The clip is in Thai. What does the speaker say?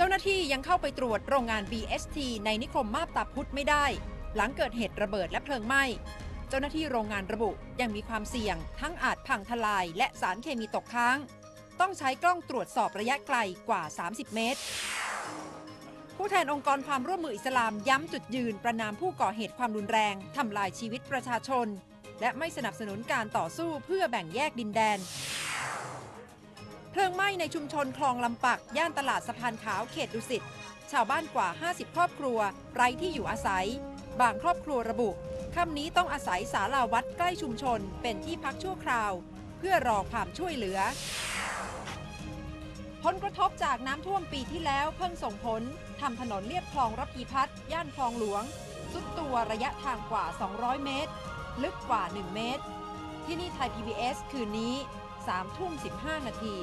เจ้าที่ยังเข้าไปตรวจโรงงาน BST ในนิคมมาบตาพุธไม่ได้ หลังเกิดเหตุระเบิดและเพลิงไหม้ เจ้าหน้าที่โรงงานระบุยังมีความเสี่ยง ทั้งอาจพังทลายและสารเคมีตกค้าง ต้องใช้กล้องตรวจสอบระยะไกลกว่า 30 เมตร ผู้แทนองค์กรความร่วมมืออิสลามย้ำจุดยืนประนามผู้ก่อเหตุความรุนแรง ทำลายชีวิตประชาชน และไม่สนับสนุนการต่อสู้เพื่อแบ่งแยกดินแดน เพลิงไหม้ในชุมชนคลองลำปัก ย่านตลาดสะพานขาวเขตดุสิต ชาวบ้านกว่า 50 ครอบครัว ไร้ที่อยู่อาศัย บางครอบครัวระบุค่ำนี้ต้องอาศัยศาลาวัดใกล้ชุมชน เป็นที่พักชั่วคราว เพื่อรอความช่วยเหลือ ผลกระทบจากน้ำท่วมปีที่แล้วเพิ่งส่งผลทำถนนเลียบคลองระพีพัฒน์ย่านคลองหลวงสุดตัวระยะทางกว่า 200 เมตร ลึกกว่า 1 เมตร ที่นี่ไทย PBS คืนนี้ 3ทุ่ม15 นาที